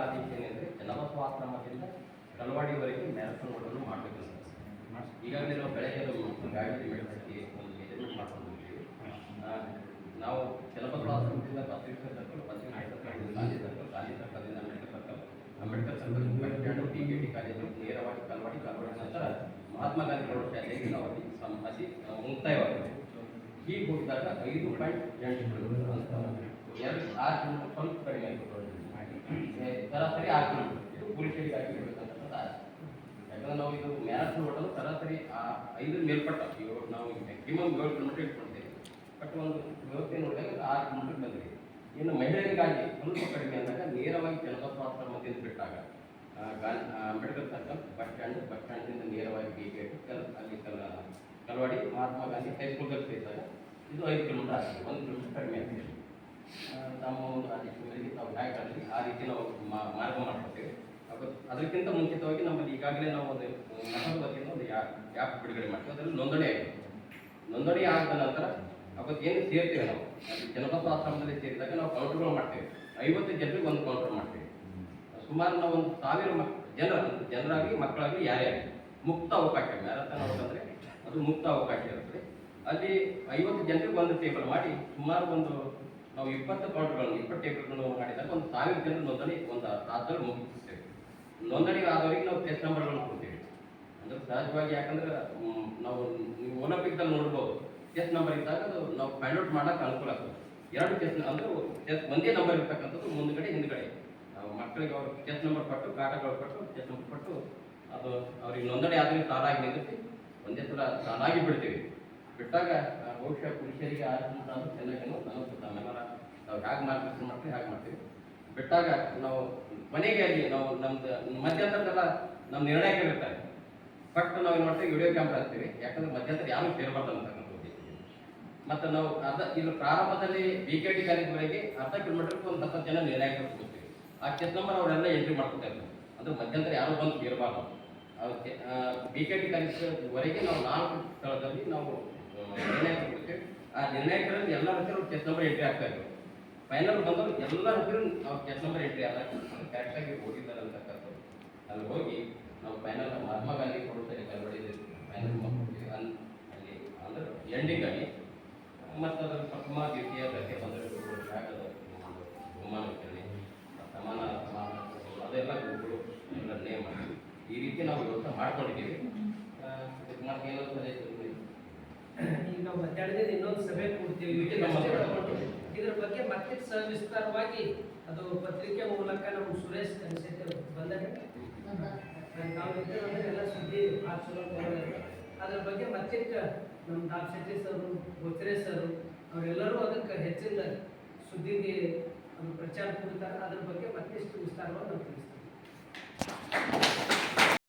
ಆದೇಶ ಏನೆಂದರೆ ಜನಬಸವಾಶ್ರಮದಿಂದ ಕಲ್ವಾಡಿವರೆಗೆ ಮ್ಯಾರಥಾನ್ ಓಟನ್ನು ಮಾಡಬೇಕು ಈಗಾಗಲೇ ನಾವು ಬೆಳಗ್ಗೆ ಗಾಡಿ ಮೆಡಿಸಿ ಒಂದು ಮೆಜರ್ಮೆಂಟ್ ಮಾಡ್ಕೊಂಡು ಹೋಗ್ತೀವಿ ನಾವು ಜನಬಸವಾಶ್ರಮದಿಂದ Basaveshwara circle Basaveshwara circle Gandhi circle Gandhi ಸರ್ಕಲ್ದಿಂದ Ambedkar circle Ambedkar circle ಎರಡು ಟಿ ಕೆ ಟಿ ಕಾಲೇಜು ನೇರವಾಗಿ ಕಲ್ವಾಡಿ ಕಲ್ವಾಡಿ ನಂತರ ಮಹಾತ್ಮ ಗಾಂಧಿ ಪ್ರೌಢಶಾಲೆಗೆ ನಾವು ಅಲ್ಲಿ ಸಂ ಅತಿ ಆ, ಮುಕ್ತಾಯವಾಗಿದೆ ಹೀಗೆ ಹೋಗಿದಾಗ ಐದು ಪಾಯಿಂಟ್ ಎಂಟು ಎರಡು ಆರು ಸ್ವಲ್ಪ ಕಡಿಮೆ ಏ, ಸರಾಸರಿ ಆರು ಕಿಲೋಮೀಟರ್ ಇದು ಪುರುಷರಿಗೆ ಆರು ಕಿಲೋಮೀಟರ್ ಯಾಕಂದ್ರೆ ನಾವು ಇದು ಮ್ಯಾರಥಾನ್ ಓಟಲು ಸರಾಸರಿ ಆ ಐದು ಮೇಲ್ಪಟ್ಟ. ನಾವು ಮ್ಯಾಕ್ಸಿಮಮ್ ಏಳು ಕಿಲೋಮೀಟರ್ ಇಟ್ಕೊಳ್ತೇವೆ ಬಟ್ ಒಂದು ವ್ಯವಸ್ಥೆ ನೋಡಿದಾಗ ಆರು ಕಿಲೋಮೀಟರ್ ಬಂದಿದೆ. ಇನ್ನು ಮಹಿಳೆಯರಿಗಾಗಿ ಸ್ವಲ್ಪ ಕಡಿಮೆ ಅಂದಾಗ ನೇರವಾಗಿ ಜನಬಸವಾಶ್ರಮದಿಂದ ಬಿಟ್ಟಾಗ ಆ, Gandhi Ambedkar circle bus stand bus ಸ್ಟ್ಯಾಂಡಿಂದ ನೇರವಾಗಿ ಬಿ ಗೇಟ್ ಕಲ್ ಅಲ್ಲಿ ಕಲ್ ಕಲ್ವಾಡಿ ಮಹಾತ್ಮ ಗಾಂಧಿ ಹೈಸ್ಕೂಲ್ದಲ್ಲಿ ಸೇರಿದಾಗ ಇದು ಐದು ಕಿಲೋಮೀಟರ್ ಆಗ್ತದೆ ಒಂದು ಕಿಲೋಮೀಟರ್ ಕಡಿಮೆ ಆಗ್ತದೆ. ಒಂದು ಆದೇಶ ತಾವು ಆಗಲಿ ಆ ರೀತಿ ನಾವು ಮಾರ್ಗ ಮಾಡ್ಕೊಳ್ತೇವೆ. ಅದು- ಅದಕ್ಕಿಂತ ಮುಂಚಿತವಾಗಿ ನಮ್ಮಲ್ಲಿ ಈಗಾಗಲೇ ನಾವು ಒಂದು ಬಗ್ಗೆ ಒಂದು ಆ್ಯಪ್ ಬಿಡುಗಡೆ ಮಾಡ್ತೀವಿ. ಅದರಲ್ಲಿ ನೋಂದಣಿ ಆಗಿದೆ. ನೋಂದಣಿ ಆದ ನಂತರ ಏನು ಸೇರ್ತೇವೆ ನಾವು? ಜನಪದ ಆಶ್ರಮದಲ್ಲಿ ಸೇರಿದಾಗ ನಾವು ಕೌಂಟರ್ಗಳು ಮಾಡ್ತೇವೆ. ಐವತ್ತು ಜನರಿಗೆ ಒಂದು ಕೌಂಟರ್ ಮಾಡ್ತೇವೆ. ಸುಮಾರು ನಾವು ಒಂದು ಸಾವಿರ ಮಕ್, ಜನರ ಜನರಾಗಲಿ ಮಕ್ಕಳಾಗಲಿ ಯಾರೇ ಆಗಲಿ, ಮುಕ್ತ ಅವಕಾಶ. ಮ್ಯಾರಥಾನ್ ಅಂತಂದರೆ ಅದು ಮುಕ್ತ ಅವಕಾಶ ಇರುತ್ತೆ ಅಲ್ಲಿ ಐವತ್ತು ಜನರಿಗೆ ಒಂದು ಟೇಬಲ್ ಮಾಡಿ ಸುಮಾರು ಒಂದು ನಾವು ಇಪ್ಪತ್ತು ಕೌಂಟರ್ಗಳನ್ನು ಇಪ್ಪತ್ತು ಟೇಬಲ್ಗಳನ್ನು ಮಾಡಿದಾಗ ಒಂದು ಸಾವಿರ ಜನ ನೋಂದಣಿ, ಒಂದು ತಾಸಲ್ಲಿ ಮುಗಿಸ್ತೇವೆ ನೋಂದಣಿ ಆದವರಿಗೆ ನಾವು ಟೆಸ್ಟ್ ನಂಬರ್ಗಳನ್ನು ಕೊಡ್ತೀವಿ. ಅಂದ್ರೆ ಸಹಜವಾಗಿ ಯಾಕಂದ್ರೆ ನಾವು ನೀವು ಒಲಿಂಪಿಕ್ದಲ್ಲಿ ನೋಡ್ಬೋದು ಟೆಸ್ಟ್ ನಂಬರ್ ಇದ್ದಾಗ ಅದು ನಾವು ಫೈಂಡ್ ಔಟ್ ಮಾಡೋಕೆ ಅನುಕೂಲ ಆಗ್ತದೆ. ಎರಡು ಟೆಸ್ಟ್ ಅಂದ್ರೆ ಟೆಸ್ಟ್ ಒಂದೇ ನಂಬರ್ ಇರ್ತಕ್ಕಂಥದ್ದು ಮುಂದ್ಗಡೆ, ಹಿಂದ್ಗಡೆ. ಮಕ್ಕಳಿಗೆ ಅವ್ರು ಟೆಸ್ಟ್ ನಂಬರ್ ಕೊಟ್ಟು ಕಾಟಗಳು ಕೊಟ್ಟು ಟೆಸ್ಟ್ ನಂಬರ್ ಪಟ್ಟು ಅದು ಅವ್ರಿಗೆ ನೋಂದಣಿ ಆದ್ರೆ ಸಾಲಾಗಿ ನಿಲ್ಲಿಸಿ, ಒಂದೇ ಸಲ ಸಾಲಾಗಿ ಬಿಡ್ತೀವಿ. ಬಿಟ್ಟಾಗ ಬಹುಶಃ ಪುರುಷರಿಗೆ ಅದು ಚೆನ್ನಾಗಿ ಅನಿಸುತ್ತೆ ನಮ್ಮೆಲ್ಲರ ನಾವು ಹೇಗೆ ಮಾರ್ಗದರ್ಶನ ಮಾಡ್ತೀವಿ, ಹಾಗೆ ಮಾಡ್ತೀವಿ. ಬಿಟ್ಟಾಗ ನಾವು ಮನೆಗೆ ಅಲ್ಲಿ ನಾವು ನಮ್ದು, ಮಧ್ಯಂತರದೆಲ್ಲ ನಮ್ಮ ನಿರ್ಣಾಯಕರಿರ್ತಾರೆ ಬಟ್ ನಾವು ಏನು ಮಾಡ್ತೀವಿ ವಿಡಿಯೋ ಕ್ಯಾಮ್ರಾ ಹಾಕ್ತೀವಿ. ಯಾಕಂದ್ರೆ ಮಧ್ಯಂತರ ಯಾರು ಸೇರಬಾರ್ದು ಅಂತಕ್ಕಂಥದ್ದು ಮತ್ತು ನಾವು ಅರ್ಧ ಇಲ್ಲಿ ಪ್ರಾರಂಭದಲ್ಲಿ ಬಿ ಕೆ ಡಿ ಕಾಲೇಜ್ವರೆಗೆ ಅರ್ಧ ಕಿಲೋಮೀಟರ್ಗೆ ಒಂದು ಹತ್ತು ಜನ ನಿರ್ಣಾಯಕರು ಹೋಗ್ತೀವಿ. ಆ ಚೆಕ್ ನಂಬರ್ ಅವರೆಲ್ಲ ಎಂಟ್ರಿ ಮಾಡ್ಕೊತಾ ಇರ್ತಾರೆ. ಅಂದ್ರೆ ಮಧ್ಯಂತರ ಯಾರು ಬಂದು ಸೇರಬಾರ್ದು ಬಿ ಕೆ ಟಿ ವರೆಗೆ ನಾವು ನಾಲ್ಕು ಸ್ಥಳದಲ್ಲಿ ನಾವು ನಿರ್ಣಯ ನಿರ್ಣಾಯಕರು ಆ ನಿರ್ಣಾಯಕರಲ್ಲಿ ಎಲ್ಲ ಹತ್ತಿರ ಚೆಕ್ ನಂಬರ್ ಎಂಟ್ರಿ ಆಗ್ತಾ ಇದ್ರು ಫೈನಲ್ ಬಂದವರು ಎಲ್ಲ ಹತ್ತಿರ ನಾವು ಚೆಕ್ ನಂಬರ್ ಎಂಟ್ರಿ ಅಲ್ಲ ಕರೆಕ್ಟಾಗಿ ಹೋಗಿದ್ದಾರೆ ಅಂತಕ್ಕಂಥದ್ದು ಅಲ್ಲಿ ಹೋಗಿ ನಾವು ಫೈನಲ್ ಮಹಾತ್ಮ ಗಾಂಧಿ ಕೊಡುತ್ತಾರೆ ಕಲ್ಬಡಿ ಫೈನಲ್ ಅಲ್ಲಿ ಅಂದ್ರೆ ಎಂಡಿಂಗ್ ಆಗಿ ಮತ್ತು ಪ್ರಥಮ ದ್ವಿತೀಯ ತೃತೀಯ ಬಂದರೆ ಆಗದ ಬಹುಮಾನ ವಿತರಣೆ ಸಮಾನ ಸಮಾನ ಅದೆಲ್ಲ ಗುರುಗಳು ಎಲ್ಲ ನೇಮ್ ಈ ರೀತಿ ನಾವು ವ್ಯವಸ್ಥೆ ಮಾಡ್ಕೊಂಡಿದ್ದೀವಿ. ಈಗ ನಾವು ಮಧ್ಯಾಹ್ನದಿಂದ ಇನ್ನೊಂದು ಸಭೆ ಕೊಡ್ತೀವಿ. ಇದ್ರ ಬಗ್ಗೆ ಮತ್ತೆ ಸವಿಸ್ತಾರವಾಗಿ ಅದು ಪತ್ರಿಕೆ ಮೂಲಕ ನಮ್ಮ ಸುರೇಶ್ ಕನ್ಸೆಟ್ ಬಂದಾಗ ನಾವು ಇದ್ದೇವೆ ಎಲ್ಲ ಸುದ್ದಿ ಭಾಳ ಚಲೋ. ಅದ್ರ ಬಗ್ಗೆ ಮತ್ತೆ ನಮ್ಮ doc Shetty sir Gotre sir ಅವರೆಲ್ಲರೂ ಅದಕ್ಕೆ ಹೆಚ್ಚಿನ ಸುದ್ದಿಗೆ ಅದು ಪ್ರಚಾರ ಕೊಡ್ತಾರೆ. ಅದ್ರ ಬಗ್ಗೆ ಮತ್ತಿಷ್ಟು ವಿಸ್ತಾರವಾಗಿ ನಾವು ತಿಳಿಸ್ತೀವಿ.